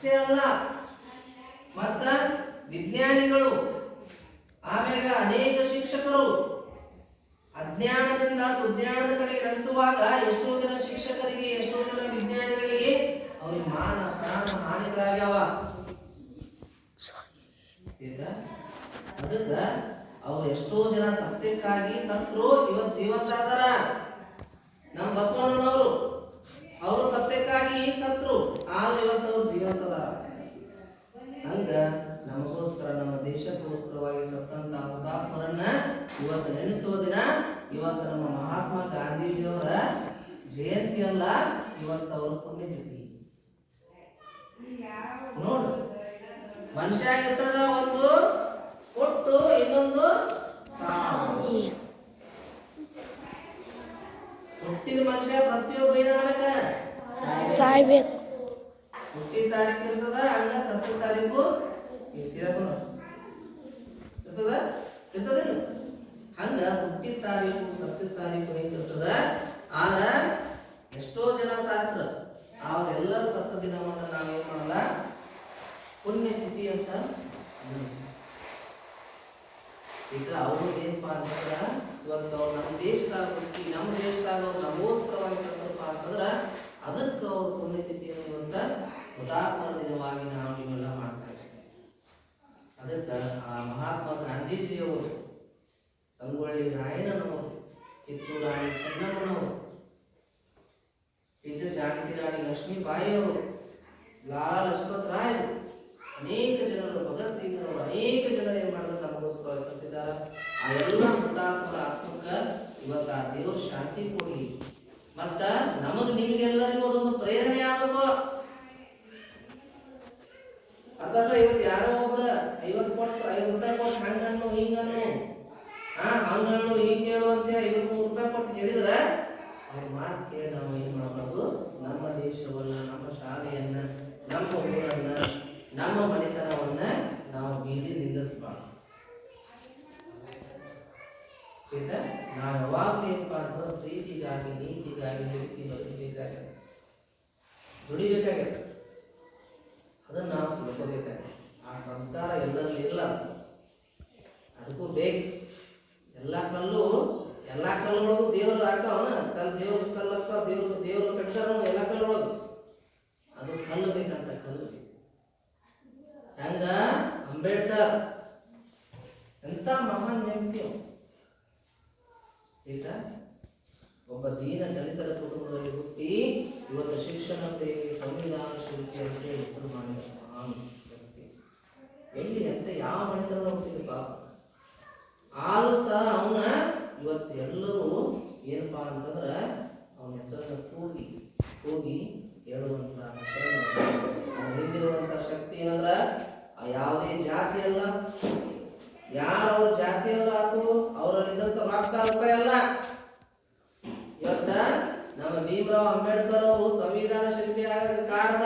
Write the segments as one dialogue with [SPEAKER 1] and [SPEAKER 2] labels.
[SPEAKER 1] ಅಷ್ಟೇ ಅಲ್ಲ. ಮತ್ತ ವಿಜ್ಞಾನಿಗಳು ಆಮೇಲೆ ಅನೇಕ ಶಿಕ್ಷಕರು ಅಜ್ಞಾನದಿಂದ ಸುಜ್ಞಾನದ ಕಡೆಗೆ ನಡೆಸುವಾಗ ಎಷ್ಟೋ ಜನ ಶಿಕ್ಷಕರಿಗೆ, ಎಷ್ಟೋ ಜನ ವಿಜ್ಞಾನಿಗಳಿಗೆ ಅವ್ರಿಗೆ ಮಾನ, ಪ್ರಾಣ ಹಾನಿಗಳಾಗ್ಯಾವ. ಅದಕ್ಕ ಅವ್ರು ಎಷ್ಟೋ ಜನ ಸತ್ಯಕ್ಕಾಗಿ ಸತ್ರು ಇವತ್ತು ಜೀವಂತ ನಮ್ಮ ಬಸವಣ್ಣನವರು. ಅವರು ಸತ್ಯಕ್ಕಾಗಿ ಸತ್ರು? ಆದ್ರೆ ಇವತ್ತು ಅವ್ರು ಜೀವಂತದ ಹಂಗ ನಮಗೋಸ್ಕರ, ನಮ್ಮ ದೇಶಕ್ಕೋಸ್ಕರವಾಗಿ ಸತ್ತಂತ ಹುತಾತ್ಮರನ್ನ ಇವತ್ತು ನೆನೆಸುವ ದಿನ, ಇವತ್ತು ನಮ್ಮ ಮಹಾತ್ಮ ಗಾಂಧೀಜಿಯವರ ಜಯಂತಿ ಅಲ್ಲ, ಇವತ್ತು ಅವರ ಪುಣ್ಯತಿಥಿ. ನೋಡು, ಮನುಷ್ಯ ಇರ್ತದ ಒಂದು ಕೊಟ್ಟು ಇನ್ನೊಂದು ಸಾವು. ಹುಟ್ಟಿದ ಮನುಷ್ಯ ಪ್ರತಿಯೊಬ್ಬ ಏನಾಗಬೇಕ?
[SPEAKER 2] ಸಾಯ್ಬೇಕು.
[SPEAKER 1] ಹುಟ್ಟಿದ ತಾರೀಕು ಇರ್ತದ ಹಂಗ ಸತ್ತು ತಾರೀಕು ಇರ್ತದ? ಇರ್ತದೇನು? ಹಂಗ ಹುಟ್ಟಿದ ತಾರೀಕು ಸತ್ತ ತಾರೀಕು ಹೆಂಗಿರ್ತದ ಆದ ಎಷ್ಟೋ ಜನ ಸಾತ್ರ ಅವರೆಲ್ಲರ ಸತ್ತ ದಿನವನ್ನ ನಾವೇನ್ ಮಾಡಲ್ಲ? ಪುಣ್ಯತಿಥಿ ಅಂತ. ಈಗ ಅವ್ರು ಏನಪ್ಪಾ ಅಂತಂದ್ರ ಇವತ್ತು ಅವ್ರು ನಮ್ಮ ದೇಶದಾಗ ಹುಟ್ಟಿ, ನಮ್ಮ ದೇಶದಾಗ ಅವ್ರು ನಮಗೋಸ್ಕರವಾಗಿ ಸತ್ತಪ್ಪ ಅಂತಂದ್ರ ಅದಕ್ಕೆ ಅವ್ರ ಪುಣ್ಯತಿಥಿ ಅನ್ನುವಂತ ಹುತಾತ್ಮ ದಿನವಾಗಿ ನಾವು ಇವೆಲ್ಲ ಮಾಡ್ತಾ ಇದ್ದೀವಿ. ಅದಕ್ಕೆ ಆ ಮಹಾತ್ಮ ಗಾಂಧೀಜಿಯವರು, ಸಂಗೊಳ್ಳಿ ರಾಯಣ್ಣನವರು ಕಿತ್ತೂರು ರಾಣಿ ಚೆನ್ನಮ್ಮನವರು ಟೀಚರ್ ಝಾನ್ಸಿ ರಾಣಿ ಲಕ್ಷ್ಮೀಬಾಯಿ ಅವರು ಲಾಲಾ ಲಜಪತ್ ರಾಯರು, ಅನೇಕ ಜನರು, ಭಗತ್ ಸಿಂಗ್ ಅವರು ಅನೇಕ ಜನರು ಏನ್ ಮಾಡಿದ್ರೆ ನಮಗೋಸ್ಕರ ಆ ಎಲ್ಲ ಹುತಾತ್ಮರ ಆತ್ಮಕ್ಕ ಇವತ್ತು ಆ ದೇವ್ರ ಶಾಂತಿ ಕೊಡ್ಲಿ ಮತ್ತ ನಮಗ್ ನಿಮ್ಗೆಲ್ಲರಿಗೂ ಅದೊಂದು ಪ್ರೇರಣೆ ಆಗಬೇಕು ಅರ್ಥಾತ್ ಇವತ್ತು ಯಾರೋ ಒಬ್ರ ಐವತ್ತು ಕೊಟ್ಟು ಐವತ್ತು ರೂಪಾಯಿ ಕೊಟ್ಟು ಹಂಗನ್ನು, ಹಿಂಗನ್ನು ಹಾ ಹಂಗನ್ನು ಹಿಂಗ ಹೇಳು ಅಂತ ಐವತ್ತು ಮೂರು ರೂಪಾಯಿ ಕೊಟ್ಟು ಹೇಳಿದ್ರ ಅವ್ರ ಮಾತು ಕೇಳಿ ನಾವು ಏನ್ ಮಾಡಬಾರ್ದು ನಮ್ಮ ದೇಶವನ್ನ ನಮ್ಮ ಶಾಲೆಯನ್ನ ನಮ್ಮ ಊರನ್ನ ನಮ್ಮ ಮನೆತನವನ್ನ ನಾವು ಬೀದಿ ನಿಂದಿಸ್ಬಾರ್ದು ಆಯ್ತಾ? ನಾವು ಯಾವಾಗಲೂ ಏನಪ್ಪಾ ಅಂತಂದ್ರೆ ಪ್ರೀತಿಗಾಗಿ ನೀತಿಗಾಗಿ ದುಡುಕಿ ಬದುಕಬೇಕಾಗತ್ತೆ ದುಡಿಬೇಕಾಗತ್ತೆ ಅದನ್ನ ನಾವು ತಿಳ್ಕೊಬೇಕಾಗಿದೆ ಆ ಸಂಸ್ಕಾರ ಎಲ್ಲರಲ್ಲಿ ಇಲ್ಲ ಅದಕ್ಕೂ ಬೇಕು ಎಲ್ಲ ಕಲ್ಲು, ಎಲ್ಲ ಕಲ್ಲೊಳಗೂ ದೇವರು ಹಾಕವನ ಕಲ್ ದೇವ್ರ ಕಲ್ಲಪ್ಪ ದೇವ್ರ, ದೇವ್ರು ಕಟ್ತಾರ ಎಲ್ಲ ಕಲ್ಲೊಳಗು ಅದು ಕಲ್ಲು ಬೇಕಂತ ಕಲ್ಲು ಹಂಗ? ಅಂಬೇಡ್ಕರ್. ಎಂತ ಮಹಾನ್ ವ್ಯಕ್ತಿ. ಆಯ್ತಾ ಒಬ್ಬ ದೀನ ದಲಿತರ ಕುಟುಂಬದಲ್ಲಿ ಹುಟ್ಟಿ ಇವತ್ತು ಶಿಕ್ಷಣ ಸಂವಿಧಾನ ಶಿಲ್ಪಿ ಅಂತ ಹೆಸರು ಮಾಡಿದ ಮಹಾನ್ ವ್ಯಕ್ತಿ. ಎಲ್ಲಿ ಅಂತ ಯಾವ ಮನೆತನ ಹುಟ್ಟಿದ ಪಾಪ ಆದ್ರೂ ಸಹ ಅವನ ಇವತ್ತು ಎಲ್ಲರೂ ಏನಪ್ಪಾ ಅಂತಂದ್ರ ಅವನ ಹೆಸರನ್ನ ಕೂಗಿ ಕೂಗಿ ಹೇಳುವಂತ ಹೆಸರನ್ನ ಅವನ ಹಿಂದಿರುವಂತ ಶಕ್ತಿ ಏನಂದ್ರ ಆ ಯಾವುದೇ ಜಾತಿ ಅಲ್ಲ ಯಾರು ಅವ್ರ ಜಾತಿಯವ್ರು ಆತು ಅವರಲ್ಲಿದ್ದಂತ ರೊಕ್ಕ ರೂಪಾಯಿ ಅಲ್ಲ. ಇವತ್ತ ನಮ್ಮ ಭೀಮರಾವ್ ಅಂಬೇಡ್ಕರ್ ಅವರು ಸಂವಿಧಾನ ಶಿಲ್ಪಿ ಆಗಕ್ಕೆ ಕಾರಣ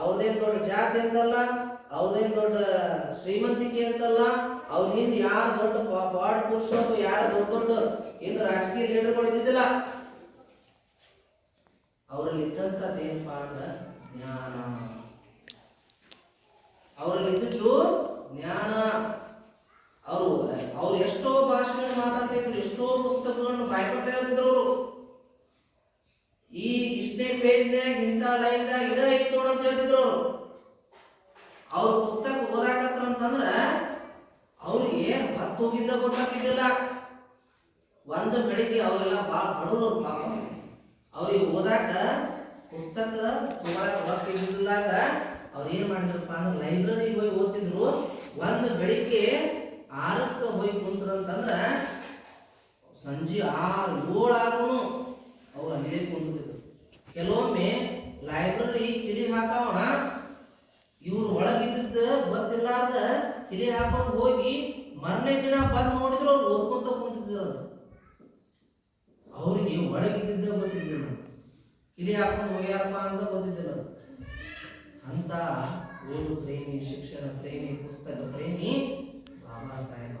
[SPEAKER 1] ಅವ್ರದೇನ್ ದೊಡ್ಡ ಜಾತಿ ಅಂತಲ್ಲ, ಅವ್ರದೇನ್ ದೊಡ್ಡ ಶ್ರೀಮಂತಿಕೆ ಅಂತಲ್ಲ, ಅವ್ರ ಹಿಂದ್ ಯಾರು ದೊಡ್ಡ ಪಾಡ್ ಪುರುಷರು, ಯಾರು ದೊಡ್ಡ ದೊಡ್ಡ ಇನ್ನು ರಾಜಕೀಯ ಲೀಡರ್ಗಳು ಇದ್ದಿದ್ದಿಲ್ಲ. ಅವರಲ್ಲಿ ಇದ್ದಂಥದ್ದು ಏನಪ್ಪಾ ಅಂದ್ರೆ ಜ್ಞಾನ. ಅವರಲ್ಲಿ ಇದ್ದಿದ್ದು ಜ್ಞಾನ. ಅವರು ಅವ್ರು ಎಷ್ಟೋ ಭಾಷೆಗಳನ್ನು ಮಾತಾಡ್ತಾ ಇದ್ರು, ಎಷ್ಟೋ ಪುಸ್ತಕಗಳನ್ನು ಬಾಯ್ಪಟ್ಟೆ ಹೇಳ್ತಿದ್ರು ಅವರು. ಈ ಇಷ್ಟೇ ಪೇಜ್ನ್ಯಾಗ, ಇಂಥ ಲೈನ್ದಾಗ ಇದ ಐತ್ ನೋಡಂತ ಹೇಳ್ತಿದ್ರು ಅವರು. ಅವ್ರ ಪುಸ್ತಕ ಓದಾಕತ್ರ ಅಂತಂದ್ರ ಅವ್ರಿಗೆ ಹತ್ತು ಹೋಗಿದ್ದ ಗೊತ್ತಾಗ್ತಿದ್ದಿಲ್ಲ. ಒಂದು ಬೆಳಿಗ್ಗೆ ಅವರೆಲ್ಲ ಭಾಳ ಬಡವರು ಪಾಪ. ಅವ್ರಿಗೆ ಓದಾಕ ಪುಸ್ತಕ ತಗೊಳಕ ಅವ್ರು ಏನ್ ಮಾಡಿದ್ರಪ್ಪ ಅಂದ್ರೆ ಲೈಬ್ರರಿಗೆ ಹೋಗಿ ಓದ್ತಿದ್ರು. ಒಂದು ಬೆಳಿಗ್ಗೆ ಆರಕ್ಕೆ ಹೋಗಿ ಕುಂತ್ರಂತಂದ್ರ ಸಂಜೆ ಆರು ಏಳು ಅವ್ರು ಅಲ್ಲೇ ಕುಂತಿದ್ರು ಕೆಲವೊಮ್ಮೆ ಲೈಬ್ರರಿ ಕಿಲಿ ಹಾಕವ ಇವ್ರು ಒಳಗಿದ್ದ ಗೊತ್ತಿಲ್ಲಾರ್ದ ಕಿಲಿ ಹಾಕೊಂಡು ಹೋಗಿ ಮರನೇ ದಿನ ಬಂದು ನೋಡಿದ್ರು ಅವ್ರು ಓದ್ಕೊಂತ ಕುಂತಿದ್ರು. ಅವ್ರಿಗೆ ಒಳಗಿದ್ದ ಗೊತ್ತಿದ್ದಿಲ್ಲ. ಕಿಲಿ ಹಾಕೊಂಡು ಹೋಗ್ಯಾರಪ್ಪ ಅಂತ ಗೊತ್ತಿದ್ದಿಲ್ಲ. ಅಂತ ಓದು ಪ್ರೇಮಿ ಶಿಕ್ಷಣ ಪ್ರೇಮಿ ಪುಸ್ತಕ ಪ್ರೇಮಿ unless they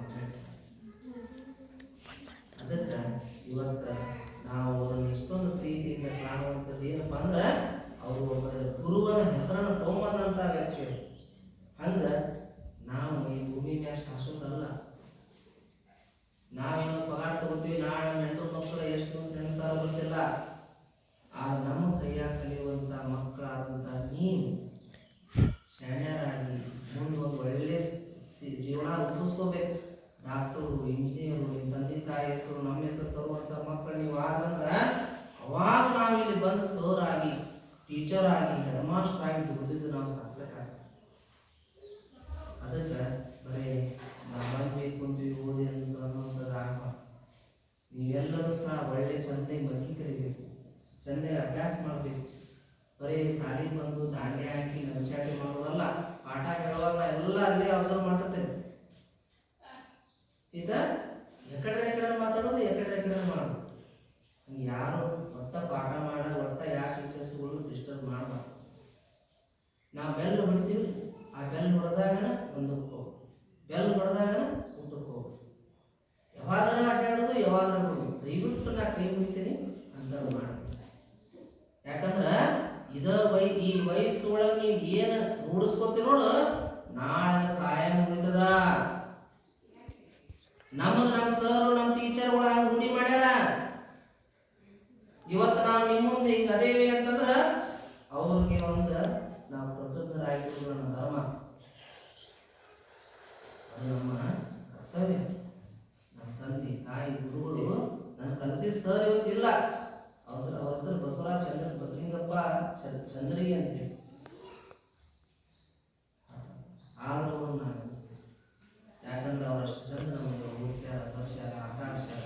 [SPEAKER 1] ಯಾರು ಒತ್ತ ಪಾಠ ಮಾಡ ಒತ್ತ ಯಾಕೆ ಟೀಚರ್ಸ್ಗಳು ಡಿಸ್ಟರ್ಬ್ ಮಾಡಬಾರ್ದು. ನಾವು ಬೆಲ್ ಹೊಡಿತೀವಿ, ಆ ಬೆಲ್ ಹೊಡೆದಾಗ ಮುಂದಕ್ಕೆ ಹೋಗು. ಬೆಲ್ ಹೊಡೆದಾಗ ಊಟಕ್ಕೆ ಯಾವಾಗರ ಅಡ್ಡಾಡೋದು ಯಾವಾಗರ ಬಿಡೋದು ದಯವಿಟ್ಟು ನಾ ಕೈ ಮುಗಿತೀನಿ ಅಂತ ಮಾಡಿ. ಯಾಕಂದ್ರೆ ಇದ ವೈ, ಈ ವಯಸ್ಸೊಳಗೆ ನೀವು ಏನು ರೂಢಿಸ್ಕೋತಿ ನೋಡು ನಾಳೆ ಕಾಯಂ ಉಳಿತದ ನಮಗ್ ನಮ್ಮ ಸರ್ ನಮ್ಮ ಟೀಚರ್ಗಳು ಹಂಗೆ ರೂಢಿ ಮಾಡ್ಯಾರ ಇವತ್ತು ನಾವು ನಿಮ್ಮ ಮುಂದೆ ಹಿಂಗೆ ಅದೇವಿ ಅಂತಂದ್ರ ಅವ್ರಿಗೆ ಒಂದು ನಾವು ಕೃತಜ್ಞರಾಗಿರೋದು ನನ್ನ ಧರ್ಮ ಅದು ನಮ್ಮ ಕರ್ತವ್ಯ ನಮ್ಮ ತಂದೆ ತಾಯಿ ಗುರುಗಳು ನನ್ನ ಕಲಿಸಿದ ಸರ್ ಇವತ್ತಿಲ್ಲ ಅವ್ರ ಅವ್ರ ಹೆಸರು ಬಸವರಾಜ್ ಚಂದ್ರ ಬಸಲಿಂಗಪ್ಪ ಚ- ಅಂತ ಅಂತೇಳಿ. ಆದ್ರೂ ನಾನು ಯಾಕಂದ್ರೆ ಅವರಷ್ಟು ಚಂದ ನಮಗೆ ಓದಿಸ್ಯಾರ ಬರ್ಸ್ಯಾರ ಆಡ್ಸ್ಯಾರ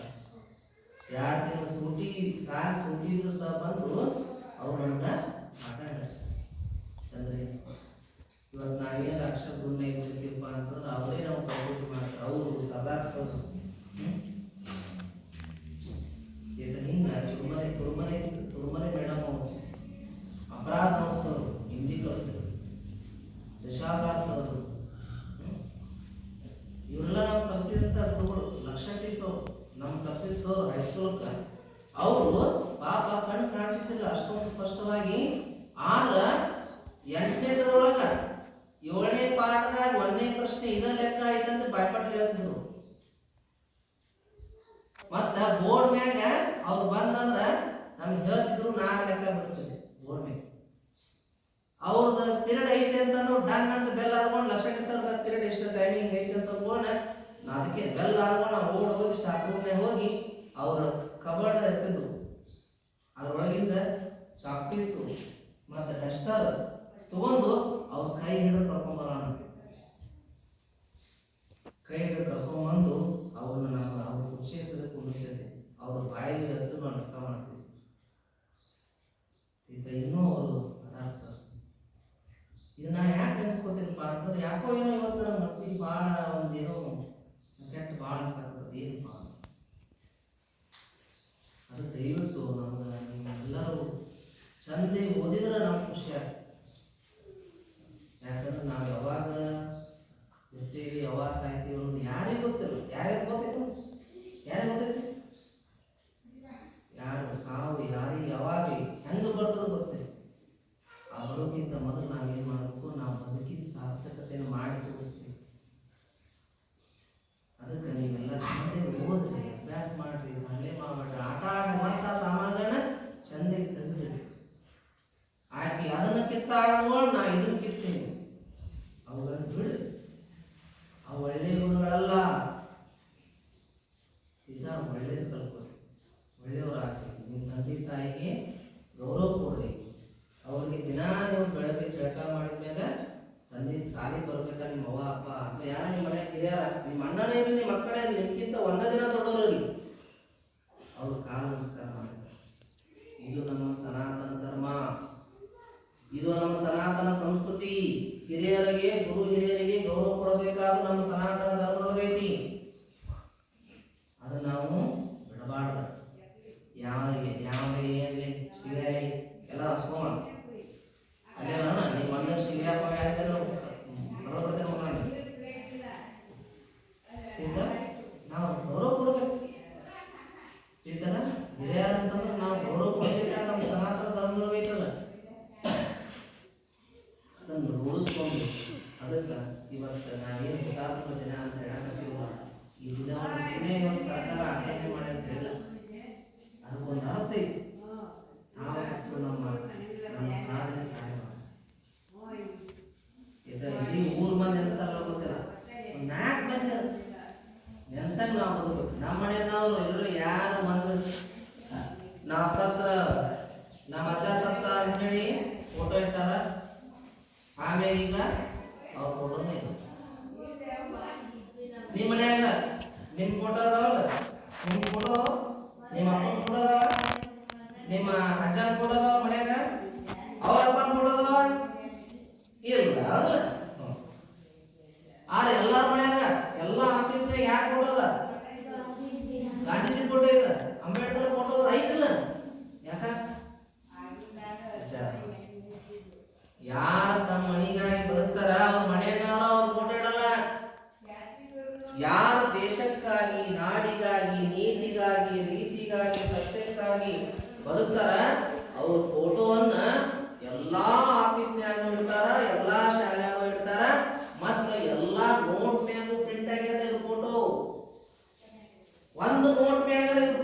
[SPEAKER 1] ಎರಡು ತಿಂಗಳು ಸೂಟಿ ಸಾರಿ ಸೂಟಿ ಇದ್ರು ಸಹ ಬಂದು ಅವ್ರು ನಮ್ಗೆ ಆಡ್ಯಾರ ಚಂದ್ರಿಗೆ ಇವತ್ತು ನಾವೇನು ಅಕ್ಷರ ಗುರುನೇ ಬಿಡ್ತೀವಪ್ಪ ಅಂತಂದ್ರೆ ಅವರೇ ನಾವು ಪ್ರವೃತ್ತಿ ಮಾಡ್ತಾರೆ ಅವರು ಸರ್ದಾರ್ ಸರ್ ಈಗ ಹಿಂಗ ತುರುಮನೆ ತುರುಮನೆ ತುರುಮನೆ ಮೇಡಮ್ ಅವರು ಅಪರಾಧ ಸರ್ ಹಿಂದಿ ಕಲಿಸಿದ್ರು ದಶಾದಾರ್ ಸರ್ ಇವರೆಲ್ಲ ನಾವು ಕಲಿಸಿದಂಥ ಗುರುಗಳು ಲಕ್ಷಟಿ ಸರ್ ನಮ್ಮ ಕಲಿಸಿದ ಸರ್ ಹೈಸ್ಕೂಲ್ಗೆ ಅವರು ಪಾಪ ಕಣ್ಣು ಕಾಣ್ತಿದ್ದಿಲ್ಲ ಅಷ್ಟೊಂದು ಸ್ಪಷ್ಟವಾಗಿ. ಆದ್ರ ಎಂಟನೇದ್ರೊಳಗ ಏಳನೇ ಪಾಠದಾಗ ಒಂದನೇ ಪ್ರಶ್ನೆ ಇದ ಲೆಕ್ಕ ಐತಂತ ಭಯಪಟ್ಟು ಹೇಳ್ತಿದ್ರು. ಮತ್ತ ಬೋರ್ಡ್ ಮ್ಯಾಗ ಅವ್ರು ಬಂದಂದ್ರ ನಮ್ಗೆ ಹೇಳ್ತಿದ್ರು ನಾ ಲೆಕ್ಕ ಬಿಡಿಸಿದೆ ಬೋರ್ಡ್ ಮ್ಯಾಗ. ಅವ್ರದ್ದು ಪಿರಿಯಡ್ ಐತೆ ಅಂತಂದ್ರೆ ಡನ್ ಅಂತ ಬೆಲ್ ಆದ್ಕೊಂಡು ಲಕ್ಷ ಸರ್ದ ಪಿರಿಯಡ್ ಎಷ್ಟು ಟೈಮಿಂಗ್ ಐತೆ ಅಂತ ನಾ ಅದಕ್ಕೆ ಬೆಲ್ ಆದ್ಕೊಂಡು ನಾವು ಹೋಗಿ ಸ್ಟಾಫ್ ರೂಮ್ನಾಗ ಹೋಗಿ ಅವ್ರ ಕಬರ್ಡ್ ಎತ್ತಿದ್ರು ಅದರೊಳಗಿಂದ ಚಾಕ್ ಪೀಸು ಮತ್ತು ಡಸ್ಟರ್ ತಗೊಂಡು ಅವ್ರ ಕೈ ಹಿಡಿದು ಕರ್ಕೊಂಬರೋಣ ಕೈ ಹಿಡಿದು ಕರ್ಕೊಂಬಂದು ಅವ್ರನ್ನ ನಮ್ಮ ಅವ್ರ ಕುರ್ಚಿ ಹೆಸರು ಕುಂಡಿಸಿದ್ದೆ ಅವ್ರ ಬಾಯಿಗೆ ಹತ್ತು ನಾವು ಲೆಕ್ಕ ಮಾಡ್ತೀವಿ ಈಗ ಇನ್ನೂ ಅವರು ಅದಾರ ಸರ್ ಇದನ್ನ ಯಾಕೆ ನೆನೆಸ್ಕೋತೀನಪ್ಪ ಅಂತಂದ್ರೆ ಯಾಕೋ ಏನೋ ಇವತ್ತು ನಮ್ಮ ಮನಸ್ಸಿಗೆ ಭಾಳ ಒಂದು ಏನೋ ಕೆಟ್ಟ ಭಾಳ ಅನ್ಸಾಕತ್ತದ ಏನಪ್ಪ ಅದು ದಯವಿಟ್ಟು ನಮ್ಗೆ ನೀವೆಲ್ಲರೂ ಚಂದೆ ಓದಿದ್ರೆ ನಮ್ಗೆ ಖುಷಿ ಆಗ್ತದೆ ಯಾಕಂದ್ರೆ ನಾವು ಯಾವಾಗ ಇರ್ತೀವಿ ಯಾವಾಗ ಸಾಯ್ತೀವಿ ಹಿರಿಯರ ನಿಮ್ಮ ಅಣ್ಣನೇ ಇರಲಿ, ನಿಮ್ಮ ಮಕ್ಕಳೇ ಇರಲಿ ನಿಮ್ಗಿಂತ ಒಂದ ದಿನ ದೊಡ್ಡವರು ಇರಲಿ. ಅವರು ಕಾಲ ನಮಸ್ಕಾರ ಮಾಡ್ತಾರೆ ಇದು ನಮ್ಮ ಸನಾತನ ಧರ್ಮ. ಇದು ನಮ್ಮ ಸನಾತನ ಸಂಸ್ಕೃತಿ. ಹಿರಿಯರಿಗೆ, ಗುರು ಹಿರಿಯರಿಗೆ ಗೌರವ ಕೊಡಬೇಕಾದ ನಮ್ಮ ಸನಾತನ ಧರ್ಮದೊಳಗೈತಿ ಅದನ್ನ ನಾವು ಬಿಡಬಾರ್ದು ಯಾವನಿಗೆ ಯಾವ ಏನ್ಲಿ ಶಿವ್ಯಾಲಿ ಎಲ್ಲ ಸೋಮ ಅಲ್ಲೇ ನಿಮ್ಮ ಅಣ್ಣ ಶಿವ್ಯಾಪ ಯಾಕಂದ್ರೆ ಬಡ ಬಡ್ತೇನೆ ಮಗನ ಈಗ ನಾವು ಗೌರವ ಕೊಡ್ಬೇಕು ಇದನ್ನ ಹಿರಿಯರ ಅಂತಂದ್ರೆ ನಾವು ಗೌರವ ಕೊಡ್ಬೇಕು ನಮ್ಮ ಸನಾತನ ಧರ್ಮದೊಳಗೆ ಐತಲ್ಲ ಬಟ್ ನಾವೇನು ಹುತಾತ್ಮ ದಿನ ಅಂತ ಹೇಳಕತ್ತೀವಲ್ಲ ಈ ದಿನವನ್ನು ಸುಮ್ಮನೆ ಇವತ್ತು ಸರ್ಕಾರ ಆಚರಣೆ ಮಾಡಿ ಅಂತ ಹೇಳಿಲ್ಲ ಅದಕ್ಕೊಂದು ಅರ್ಥ ಐತಿ ನಾವು ಸತ್ತು ನಮ್ಮ ನಮ್ಮ ಸಾಧನೆ ಸಾಧನೆ ಇದು ಇಡೀ ಊರ್ ಮಂದಿ ನೆನೆಸ್ತಾರಲ್ಲ ಗೊತ್ತಿಲ್ಲ ಒಂದ್ ನಾಲ್ಕು ಮಂದಿ ನೆನೆಸ್ದಾಗ ನಾವು ಬದುಕು ನಮ್ಮ ಮನೆಯವರು ಎಲ್ಲರೂ ಯಾರು ಬಂದ್ರು ನಾವು ಸತ್ರ ನಮ್ಮ ಅಜ್ಜ ಸತ್ತ ಅಂತೇಳಿ ಫೋಟೋ ಇಟ್ಟಾರ ಆಮೇಲೆ ಈಗ ಅವ್ರ ಫೋಟೋನೇ ಇಲ್ಲ ನಿಮ್ಮ ಮನ್ಯಾಗ ನಿಮ್ಮ ಫೋಟೋ ಅದಾವಲ್ಲ? ನಿಮ್ಮ ಫೋಟೋ ನಿಮ್ಮ ಅಪ್ಪನ ಫೋಟೋ ಅದಾವ? ನಿಮ್ಮ ಅಜ್ಜನ ಫೋಟೋ ಅದಾವ ಮನ್ಯಾಗ? ಅವ್ರ ಅಪ್ಪನ ಫೋಟೋ ಅದಾವ? ಇಲ್ಲ ಅದಲ್ಲ ಆದ್ರೆ ಎಲ್ಲಾರ ಮನ್ಯಾಗ ಯಾಕೆ ಫೋಟೋ ಅದ ಗಾಂಧೀಜಿ ಫೋಟೋ ಅಂಬೇಡ್ಕರ್ ಫೋಟೋ ಐತಿಲ್ಲ ಯಾಕ. ಯಾರ ತಮ್ಮ ಮನಿಗಾಗಿ ಬದುಕ್ತಾರ? ಅವ್ರ ಮನೆಯವ್ರ ಅವ್ರ ಫೋಟೋ ಯಾರ ದೇಶಕ್ಕಾಗಿ, ನಾಡಿಗಾಗಿ, ನೀತಿಗಾಗಿ, ರೀತಿಗಾಗಿ, ಸತ್ಯಕ್ಕಾಗಿ ಬದುಕ್ತಾರ, ಅವ್ರ ಫೋಟೋವನ್ನ ಎಲ್ಲಾ ಆಫೀಸ್ನ್ಯಾಗ ಇಡ್ತಾರ ಎಲ್ಲಾ ಶಾಲ್ಯಾಗ ಇಡ್ತಾರ ಮತ್ತ ಎಲ್ಲಾ ನೋಟ್ ಮ್ಯಾಗೂ ಪ್ರಿಂಟ್ ಆಗ್ಯದ ಇದು ಫೋಟೋ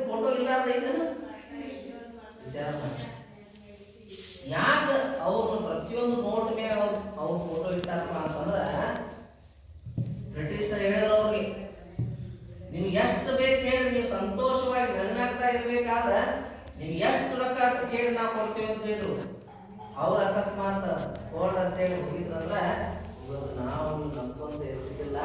[SPEAKER 1] ಫೋಟೋ ಇಲ್ಲಾರ್ದ ಐತನ ವಿಚಾರ ಯಾಕ ಅವ್ರನ್ನ ಪ್ರತಿಯೊಂದು ನೋಟ್ ಮ್ಯಾಗ ಅವ್ರ ಅವ್ರ ಫೋಟೋ ಇಟ್ಟಾರಪ್ಪ ಅಂತಂದ್ರ ಬ್ರಿಟಿಷರ್ ಹೇಳಿದ್ರು ಅವ್ರಿಗೆ, ನಿಮ್ಗೆ ಎಷ್ಟು ಬೇಕು ಹೇಳಿ ನೀವು ಸಂತೋಷವಾಗಿ ನನ್ನಾಗ್ತಾ ಇರ್ಬೇಕಾದ್ರೆ ನಿಮ್ಗೆ ಎಷ್ಟು ರೊಕ್ಕ ಕೇಳಿ ನಾವು ಕೊಡ್ತೀವಿ ಅಂತ ಹೇಳಿದ್ರು. ಅವ್ರ ಅಕಸ್ಮಾತ್ ಕೋಲ್ಡ್ ಅಂತ ಹೇಳಿ ಹೋಗಿದ್ರಂದ್ರ ಇವತ್ತು ನಾವು ನಂಬ್ಕೊಂತ ಇರ್ತಿದ್ದಿಲ್ಲ